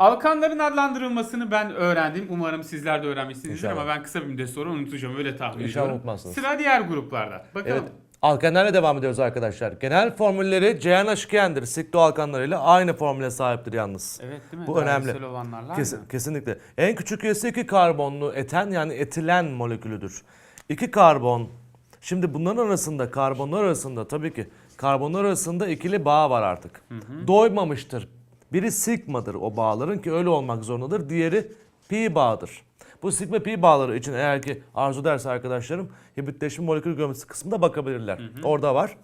Alkanların adlandırılmasını ben öğrendim. Umarım sizler de öğrenmişsinizdir İnşallah. ama ben kısa bir müddet sonra unutacağım. Öyle tahmin İnşallah ediyorum. unutmazsınız. Sıra diğer gruplarda. Bakalım. Evet. Alkenlerle devam ediyoruz arkadaşlar. Genel formülleri CnH2n'dir. Sikloalkanlarıyla aynı formüle sahiptir yalnız. Evet değil mi? Bu Dairesel önemli. olanlarla Kes- aynı. kesinlikle. En küçük üyesi iki karbonlu eten yani etilen molekülüdür. İki karbon. Şimdi bunların arasında karbonlar arasında tabii ki karbonlar arasında ikili bağ var artık. Doymamıştır. Biri sigmadır o bağların ki öyle olmak zorundadır. Diğeri pi bağıdır. Bu sigma pi bağları için eğer ki arzu ederse arkadaşlarım hibritleşme molekül geometrisi kısmında bakabilirler. Orada var.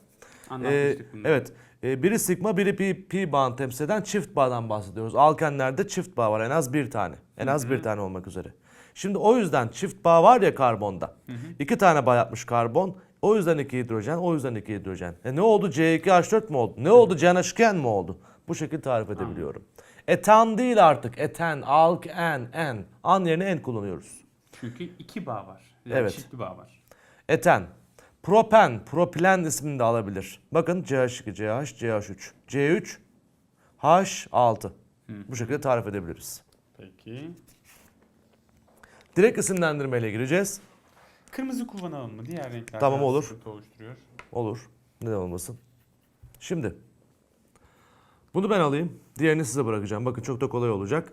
Ee, evet. Ee, biri sigma, biri pi, pi bağını temsil eden çift bağdan bahsediyoruz. Alkenlerde çift bağ var en az bir tane. En az bir tane olmak üzere. Şimdi o yüzden çift bağ var ya karbonda. İki tane bağ yapmış karbon. O yüzden iki hidrojen, o yüzden iki hidrojen. E ne oldu? C2H4 mu oldu? Ne oldu? CnH2n mi oldu? Bu şekilde tarif edebiliyorum. Etan değil artık. Eten, alken, en. An yerine en kullanıyoruz. Çünkü iki bağ var. Yani Evet. Çiftli bağ var. Eten. Propen, propilen ismini de alabilir. Bakın CH2, CH, CH3. C3, H6. Bu şekilde tarif edebiliriz. Peki. Direkt isimlendirmeyle gireceğiz. Kırmızı kullanalım mı? Diğer renkler Tamam, biraz olur. sıkıntı oluşturuyor. Olur. Neden olmasın? Şimdi. Bunu ben alayım. Diğerini size bırakacağım. Bakın çok da kolay olacak.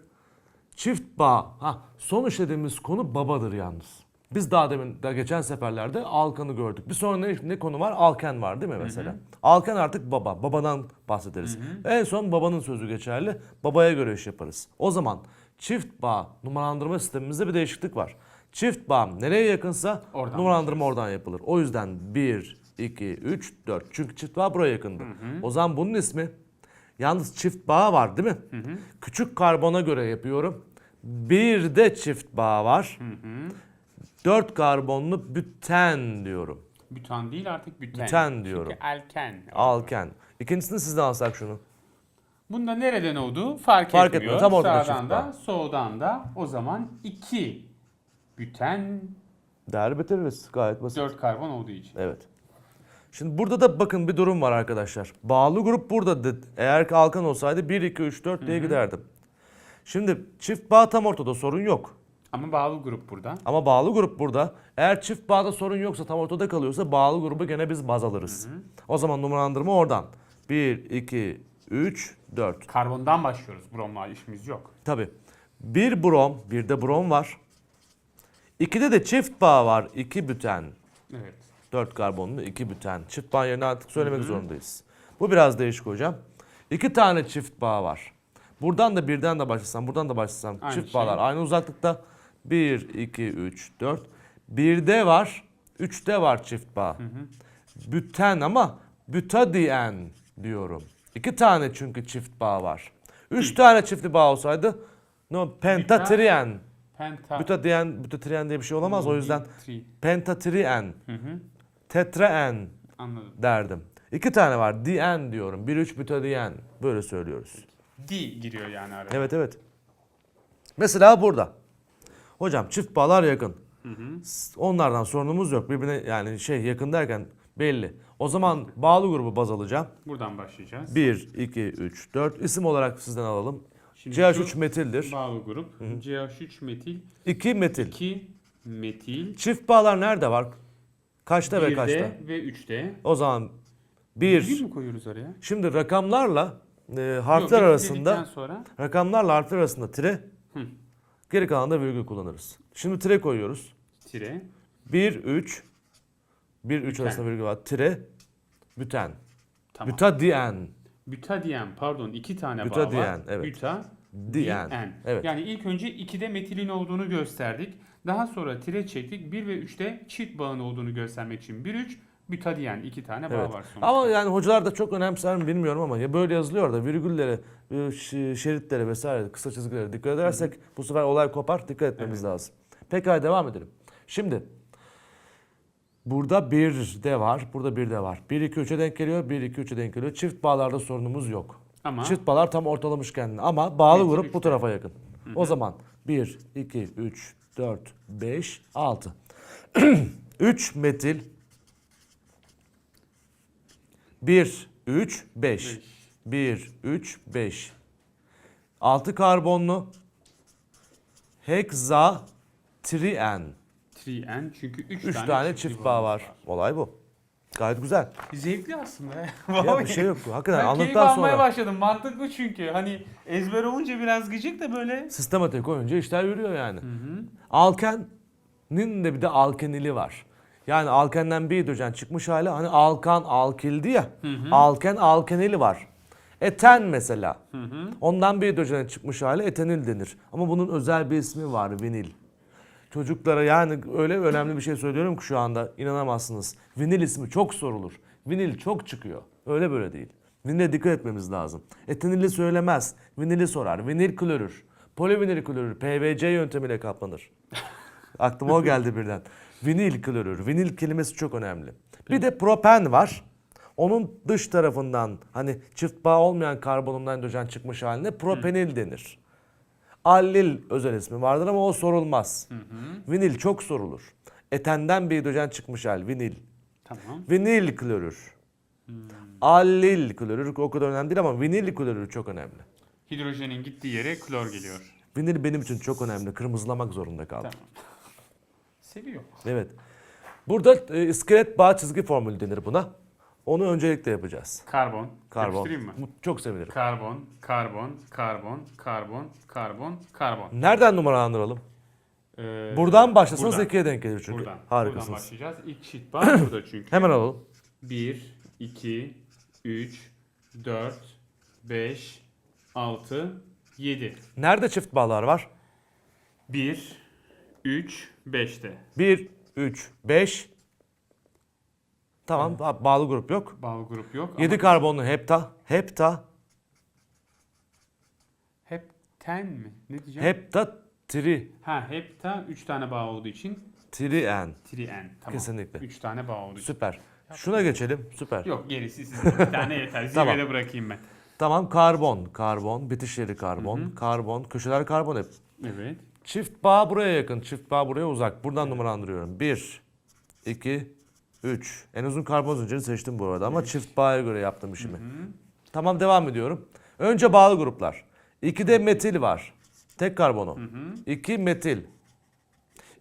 Çift bağ. Ha, son işlediğimiz konu babadır yalnız. Biz daha demin daha geçen seferlerde alkanı gördük. Bir sonra ne, ne konu var? Alken var değil mi mesela? Alken artık baba. Babadan bahsederiz. En son babanın sözü geçerli. Babaya göre iş yaparız. O zaman çift bağ numaralandırma sistemimizde bir değişiklik var. Çift bağ nereye yakınsa Oradan numaralandırma oradan yapılır. O yüzden 1, 2, 3, 4. Çünkü çift bağ buraya yakındı. O zaman bunun ismi yalnız çift bağ var değil mi? Küçük karbona göre yapıyorum. Bir de çift bağ var. 4 karbonlu büten diyorum. Bütan değil artık büten. Büten diyorum. Çünkü alken. Alken. İkincisini sizden alsak şunu. Bunda nereden olduğu fark, Fark etmiyor. etmiyor, tam ortada Sağdan da bağ. soldan da o zaman iki büten Değer bitiririz. Gayet basit. 4 karbon olduğu için. Evet. Şimdi burada da bakın bir durum var arkadaşlar. Bağlı grup burada. Eğer alkan olsaydı 1, 2, 3, 4 diye giderdim. Şimdi çift bağ tam ortada sorun yok. Ama bağlı grup burada. Ama bağlı grup burada. Eğer çift bağda sorun yoksa tam ortada kalıyorsa bağlı grubu gene biz baz alırız. O zaman numaralandırma oradan. 1, 2, 3, 4. Karbondan başlıyoruz. Bromla işimiz yok. Tabi. Bir brom, bir de brom var. İkide de çift bağ var. 2 büten. Evet. 4 karbonlu 2 büten. Çift bağ yerine artık söylemek zorundayız. Bu biraz değişik hocam. İki tane çift bağ var. Buradan da birden de başlasam, buradan da başlasam Aynı çift şey. bağlar aynı uzaklıkta. 1, 2, 3, 4. Birde var, üçte var çift bağ. Büten ama bütadien diyorum. İki tane çünkü çift bağ var. Üç tane çiftli bağ olsaydı no pentatrien. Penta. Bütadien, bütatrien diye bir şey olamaz o yüzden Tri. pentatrien, Hı hı. Tetraen Anladım. derdim. İki tane var. Dien diyorum. Bir üç bütadien. Böyle söylüyoruz. Di giriyor yani araya. Evet evet. Mesela burada. Hocam çift bağlar yakın. S- Onlardan sorunumuz yok. Birbirine yani şey yakın derken belli. O zaman bağlı grubu baz alacağım. Buradan başlayacağız. 1, 2, 3, 4. İsim olarak sizden alalım. Şimdi CH3 şu metildir. Bağlı grup. CH3 metil. 2 metil. 2 metil. Çift bağlar nerede var? Kaçta ve kaçta? 1'de ve 3'te. O zaman Bir 1. mi koyuyoruz oraya? Şimdi rakamlarla e, Yok, harfler metil arasında sonra Rakamlarla harfler arasında tire, Hı. geri kalanında virgül kullanırız. Şimdi tire koyuyoruz. tire. 1, 3, 1, 3 Büten. arasında virgül var. Tire, büten. Tamam. Bütadien. Büta diyen pardon iki tane Büta bağ var. evet. Büta diyen. Evet. Yani ilk önce 2'de metilin olduğunu gösterdik. Daha sonra tire çektik. 1 ve 3'te çift bağın olduğunu göstermek için 1 3 büta diyen iki tane bağ Evet. var sonuçta. Ama yani hocalar da çok önemser mi bilmiyorum ama ya böyle yazılıyor da virgüllere, şeritlere vesaire kısa çizgilere dikkat edersek bu sefer olay kopar dikkat etmemiz lazım. Pekala devam edelim. Şimdi burada bir de var, burada bir de var. 1 2 3'e denk geliyor, 1 2 3'e denk geliyor. Çift bağlarda sorunumuz yok. Ama Çift bağlar tam ortalamış kendini ama bağlı grup bu tarafa yakın. O zaman 1, 2, 3, 4, 5, 6. 3 metil 1, 3, 5. 1, 3, 5. 6 karbonlu heksa trien. 3N çünkü 3 3 tane, tane çift bağ var. Olay bu. Gayet güzel. Zevkli aslında. Ya bir şey yok. Hakikaten Ben keyif anladıktan almaya sonra başladım. Mantıklı çünkü. Hani ezber olunca biraz gıcık da böyle. sistematik koyunca işler yürüyor yani. Alkenin de bir de alkenili var. Yani alkenden bir hidrojen çıkmış hali hani alkan alkildi ya. Alken alkenili var. Eten mesela. Ondan bir hidrojen çıkmış hali etenil denir. Ama bunun özel bir ismi var vinil. Çocuklara yani öyle önemli bir şey söylüyorum ki şu anda inanamazsınız. Vinil ismi çok sorulur. Vinil çok çıkıyor. Öyle böyle değil. Vinile dikkat etmemiz lazım. Etenili söylemez. Vinili sorar. Vinil klorür. Polivinil klorür. PVC yöntemiyle kaplanır. Aklıma o geldi birden. Vinil klorür. Vinil kelimesi çok önemli. Bir de propen var. Onun dış tarafından hani çift bağ olmayan karbonundan hidrojen çıkmış haline propenil denir. Allil özel ismi vardır ama o sorulmaz. Vinil çok sorulur. Etenden bir hidrojen çıkmış hal vinil. Tamam. Vinil klorür. Allil klorür o kadar önemli değil ama vinil klorür çok önemli. Hidrojenin gittiği yere klor geliyor. Vinil benim için çok önemli. Kırmızılamak zorunda kaldım. Tamam. Seviyor. Evet. Burada e, iskelet bağ çizgi formülü denir buna. Onu öncelikle yapacağız. Karbon. Karbon. Yapıştırayım mı? Çok sevinirim. Karbon, karbon, karbon, karbon, karbon, karbon. Nereden numaralandıralım? Ee, Buradan başlasanız buradan. ikiye denk gelir çünkü. Buradan. Buradan Harikasınız. başlayacağız. İlk sheet var burada çünkü. Hemen alalım. 1, 2, 3, 4, 5, 6, 7. Nerede çift bağlar var? 1, 3, 5'te. 1, 3, 5. Tamam ba- bağlı grup yok. Bağlı grup yok. 7 ama karbonlu hepta. Hepta. Hep ten mi? Ne diyeceğim? Hepta tri. Ha hepta 3 tane bağ olduğu için Trien. trien. Tamam. Kesinlikle. 3 tane bağ olduğu için. Süper. Şuna geçelim. Süper. Yok gerisi sizin. Bir tane yeter. Tamam. Zirvede bırakayım ben. Tamam karbon. Karbon. Bitişleri karbon. Karbon. Köşeler karbon hep. Evet. Çift bağ buraya yakın. Çift bağ buraya uzak. Buradan numaralandırıyorum. 1, 2, 3. En uzun karbon zincirini seçtim bu arada ama çift bağa göre yaptım işimi. Tamam devam ediyorum. Önce bağlı gruplar. 2'de metil var. Tek karbonu. 2 metil.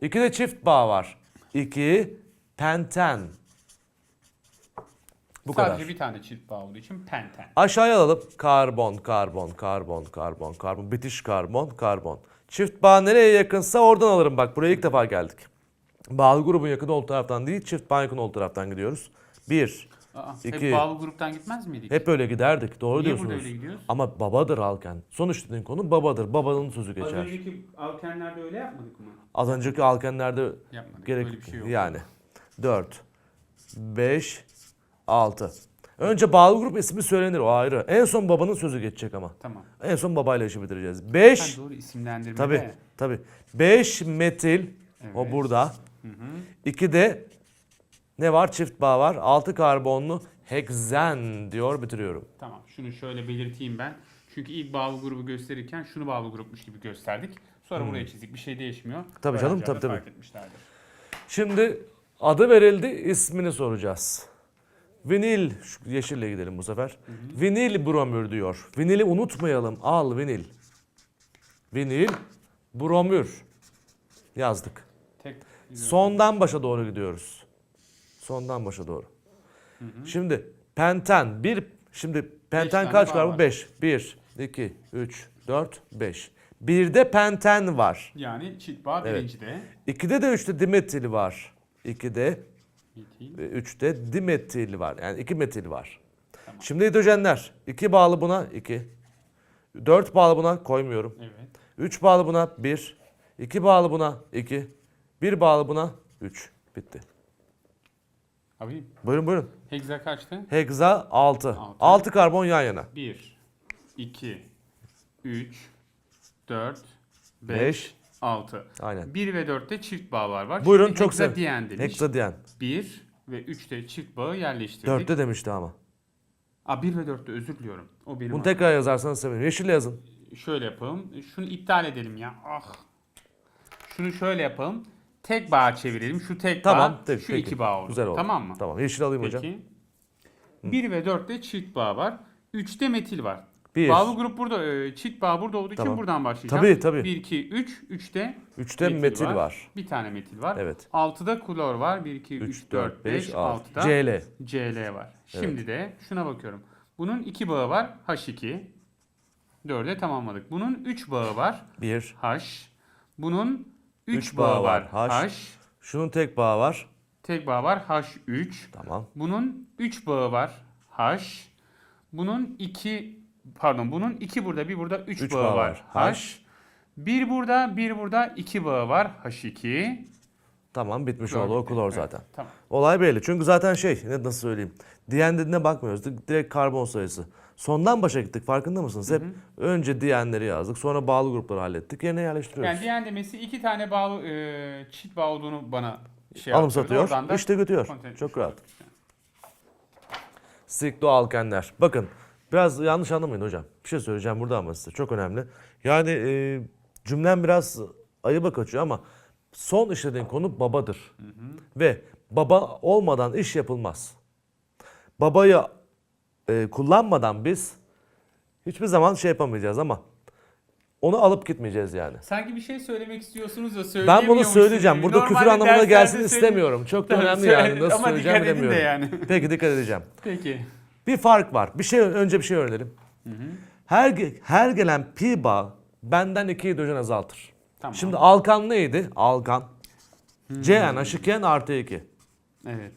2'de çift bağ var. 2 penten. Bu Sadece kadar. bir tane çift bağ olduğu için penten. Aşağıya alalım. Karbon, karbon, karbon, karbon, karbon. Bitiş karbon, karbon. Çift bağ nereye yakınsa oradan alırım. Bak buraya ilk defa geldik. Bağlı grubun yakın olduğu taraftan değil, çift bağ yakın olduğu taraftan gidiyoruz. Bir. Aa, İki. Hep bağlı gruptan gitmez miydik? Hep öyle giderdik. Doğru Niye diyorsunuz. burada öyle gidiyoruz? Ama babadır Alken. Sonuç dediğin konu babadır. Babanın sözü Az geçer. önceki alkenlerde öyle yapmadık mı? Az önceki Alkenlerde Yapmadık. gerek Böyle bir şey yok. yani. 4, 5, 6. Önce bağlı grup ismi söylenir o ayrı. En son babanın sözü geçecek ama. Tamam. En son babayla işi bitireceğiz. 5 Ben doğru isimlendirme Tabi de. tabi. 5 metil o Evet. burada. Hı hı. 2 de ne var? Çift bağ var. 6 karbonlu heksen diyor bitiriyorum. Tamam. Şunu şöyle belirteyim ben. Çünkü ilk bağlı grubu gösterirken şunu bağlı grupmuş gibi gösterdik. Sonra buraya çizdik. Bir şey değişmiyor. Hmm. Tabii canım, tabii, tabii. Şimdi adı verildi, ismini soracağız. Vinil, şu yeşille gidelim bu sefer. Vinil bromür diyor. Vinili unutmayalım. Al vinil. Vinil bromür. Yazdık. Sondan başa doğru gidiyoruz. Sondan başa doğru. Şimdi penten bir şimdi penten tane kaç var. 5. 1 2 3 4 5. Birde penten var. yani çift bağ Evet. birincide. 2'de de 3'te dimetil var. 2'de Metil. ve 3'te dimetil var. Yani 2 metil var. Tamam. Şimdi hidrojenler. 2 bağlı buna 2. 4 bağlı buna koymuyorum. Evet. 3 bağlı buna 1. 2 bağlı buna 2. 1 bağlı buna 3. Bitti. Abi Buyurun buyurun. hegza kaçtı? Heksa 6. Altı. 6 karbon yan yana. 1, 2, 3, 4, 5. 5, 6. Aynen. 1 ve 4'te çift bağlar var. Buyurun, Şimdi çok sev- hexadiyen demiş. Heksadiyen. 1 ve 3'te çift bağı yerleştirdik. 4'te demişti ama. Aa 1 ve 4'te özür diliyorum. O benim Bunu hatam. tekrar yazarsanız sevinirim. Yeşille yazın. Şöyle yapalım. Şunu iptal edelim ya. Ah. Şunu şöyle yapalım. Tek bağ çevirelim. Şu tek Tamam. bağ, tek- şu peki. iki bağ oldu. Güzel oldu. Tamam mı? Tamam. Yeşil alayım hocam. Peki. 1 ve 4'te çift bağ var. 3'te metil var. Bir. Bağlı grup burada, e, çift bağ burada olduğu Tamam. için buradan başlayacağım. Tabii, tabii. 1, 2, 3. 3'te Üçte metil, var. Bir tane metil var. Evet. 6'da klor var. 1, 2, 3, 3, 4, 4, 5, 5, 6'da 6. CL. CL var. Şimdi de şuna bakıyorum. Bunun 2 bağı var. H2. 4'e tamamladık. Bunun 3 bağı var. 1. H. Bunun 3 Üç bağı, bağı var. H. Şunun tek bağı var. Tek bağ var. H3. Tamam. Bunun 3 bağı var. H. Bunun 2 pardon bunun 2 burada bir burada 3 Üç bağı, bağı var. H. Bir burada bir burada 2 bağı var. H2. Tamam bitmiş oldu o klor Evet, zaten. Tamam. Olay belli. Çünkü zaten şey ne nasıl söyleyeyim. Diyen dediğine bakmıyoruz. Di- Direkt karbon sayısı. Sondan başa gittik farkında mısınız? Hep önce diyenleri yazdık. Sonra bağlı grupları hallettik. Yerine yerleştiriyoruz. Yani diyen demesi iki tane bağlı e, çift bağ olduğunu bana şey Anımsatıyor. yaptırdı. Oradan da İşte götürüyor. Çok rahat. olduk. Sikloalkenler. Bakın biraz yanlış anlamayın hocam. Bir şey söyleyeceğim burada ama size çok önemli. Yani e, cümlem biraz ayıba kaçıyor ama son işlediğin konu babadır. Ve baba olmadan iş yapılmaz. Babayı e, kullanmadan biz hiçbir zaman şey yapamayacağız ama onu alıp gitmeyeceğiz yani. Sanki bir şey söylemek istiyorsunuz da Ben bunu söyleyeceğim. gibi. Burada küfür Normalde anlamına derslerde gelsin söyle- istemiyorum. Çok da Tabii, önemli söyle- yani. Nasıl Ama dikkat edin de bilemiyorum. yani. Peki dikkat edeceğim. Peki. Bir fark var. Bir şey önce bir şey öğrenelim. Her ge- her gelen pi bağ benden 2 hidrojen azaltır. Tamam. Şimdi alkan neydi? Alkan. CnH2n artı 2. Evet.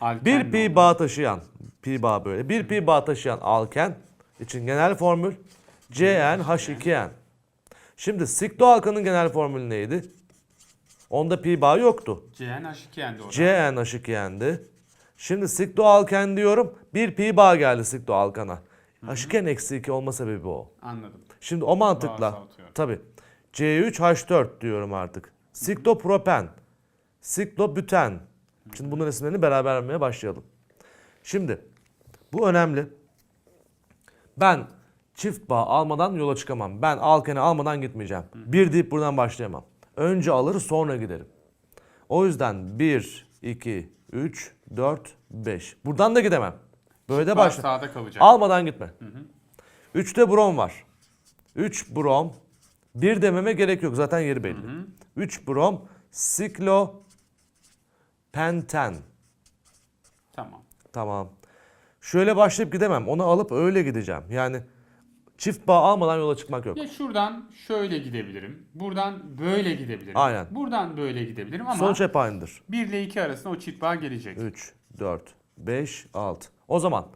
Alken Bir pi bağ taşıyan, pi bağ böyle. Bir pi bağ taşıyan alken için genel formül CnH2n. Şimdi sikloalkanın genel formülü neydi? Onda pi bağ yoktu. CnH2 doğru. CnH2n'di. Şimdi sikloalken diyorum. Bir pi bağ geldi sikloalkana. H2n eksi 2 olma sebebi o. Anladım. Şimdi o mantıkla tabi C3H4 diyorum artık. Siklopropen, siklobüten. Şimdi bunların isimlerini beraber vermeye başlayalım. Şimdi bu önemli. Ben çift bağ almadan yola çıkamam. Ben alkeni almadan gitmeyeceğim. Bir deyip buradan başlayamam. Önce alır sonra giderim. O yüzden 1, 2, 3, 4, 5. Buradan da gidemem. Böyle de başla. sağda kalacak. Almadan gitme. 3'te brom var. 3 brom. 1 dememe gerek yok. Zaten yeri belli. 3 brom. Siklo penten. Tamam. Tamam. Şöyle başlayıp gidemem. Onu alıp öyle gideceğim. Yani çift bağ almadan yola çıkmak yok. Ya şuradan şöyle gidebilirim. Buradan böyle gidebilirim. Aynen. Buradan böyle gidebilirim ama Sonuç hep aynıdır. 1 ile 2 arasında o çift bağ gelecek. 3, 4, 5, 6. O zaman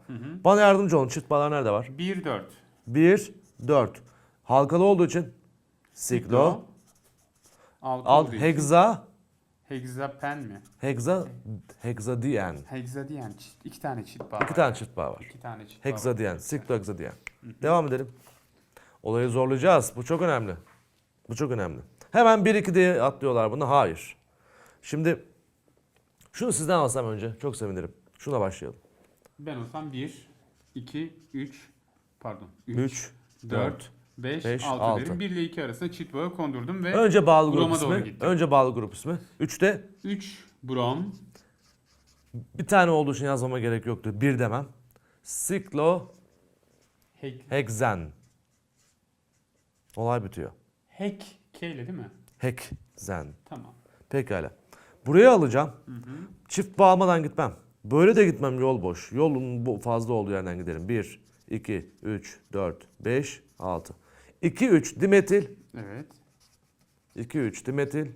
bana yardımcı olun. Çift bağlar nerede var? 1 4. 1, 4. Halkalı olduğu için siklo. Alt, Al olduğu için hegza, hexapen mi? hegza, hexadiyen. Hexadiyen çift. iki tane çift bağ İki var. tane çift bağ var. İki tane çift bağ var. Hexadiyen, siklohexadiyen. Devam edelim. Olayı zorlayacağız. Bu çok önemli. Bu çok önemli. Hemen 1-2 diye atlıyorlar bunu. Hayır. Şimdi şunu sizden alsam önce çok sevinirim. Şuna başlayalım. Ben olsam 1, 2, 3, pardon 3, 3, 4, 5, beş, 6 altı. derim. 1 ile 2 arasında çift bağı kondurdum ve Önce bağlı grup Brom'a doğru ismi. gittim. Önce bağlı grup ismi. 3'te 3 brom, bir tane olduğu için yazmama gerek yoktu. Bir demem. Sikloheksen. hek, Olay bitiyor. hek K ile değil mi? Hekzen. Tamam. Pekala. Buraya alacağım. Çift bağlamadan gitmem. Böyle de gitmem yol boş. Yolun bu fazla olduğu yerden giderim. 1, 2, 3, 4, 5, 6. 2, 3 dimetil. Evet. 2, 3 dimetil.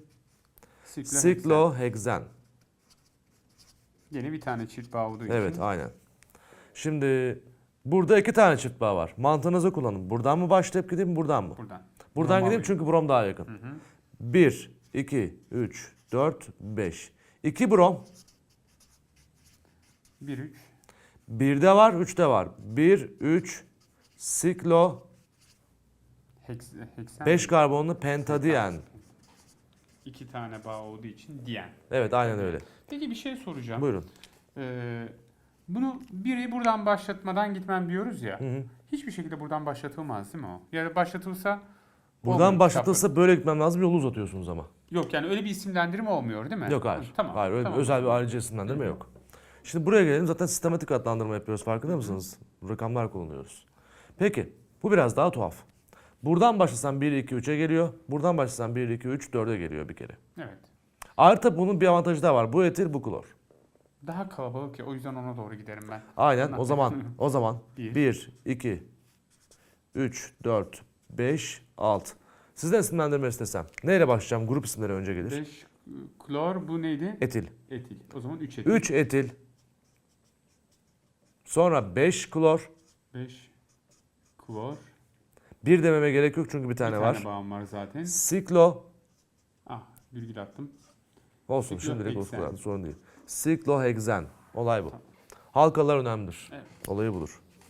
Sikloheksen. Sikloheksen. Yine bir tane çift bağ olduğu Evet için. aynen. Şimdi burada iki tane çift bağ var. Mantığınızı kullanın. Buradan mı başlayıp gideyim buradan mı? Buradan. Buradan Normal gideyim çünkü brom daha yakın. 1, 2, 3, 4, 5. 2 brom. 1, 3. 1'de var, 3'te var. 1, 3, siklo, Heks, heksen. 5 karbonlu pentadiyen. İki tane bağ olduğu için diyen. Evet aynen öyle. Peki bir şey soracağım. Buyurun. Ee, bunu biri buradan başlatmadan gitmem diyoruz ya. Hı hı. Hiçbir şekilde buradan başlatılmaz değil mi o? Ya da başlatılsa Buradan olmuyor, başlatılsa böyle gitmem lazım yolu uzatıyorsunuz ama. Yok yani öyle bir isimlendirme olmuyor değil mi? Yok hayır. Hı, Tamam. hayır öyle tamam. özel bir ayrıca isimlendirme yok. Şimdi buraya gelelim zaten sistematik adlandırma yapıyoruz farkında mısınız? Rakamlar kullanıyoruz. Peki bu biraz daha tuhaf. Buradan başlasan 1, 2, 3'e geliyor. Buradan başlasan 1, 2, 3, 4'e geliyor bir kere. Evet. Artı bunun bir avantajı daha var. Bu etil bu klor. Daha kalabalık ya o yüzden ona doğru giderim ben. Aynen Tamam. o zaman o zaman Bir. 1, 2, 3, 4, 5, 6. Sizden isimlendirme istesem. Neyle başlayacağım? Grup isimleri önce gelir. 5 klor bu neydi? Etil. Etil. O zaman 3 etil. 3 etil. Sonra 5 klor. 5 klor. Bir dememe gerek yok çünkü bir Bir tane tane var. bağım var zaten. Siklo. Ah virgül attım. Olsun şimdilik Sikloheksen. olsun sorun değil. Sikloheksen. Olay bu. Halkalar önemlidir. Evet. Olayı budur.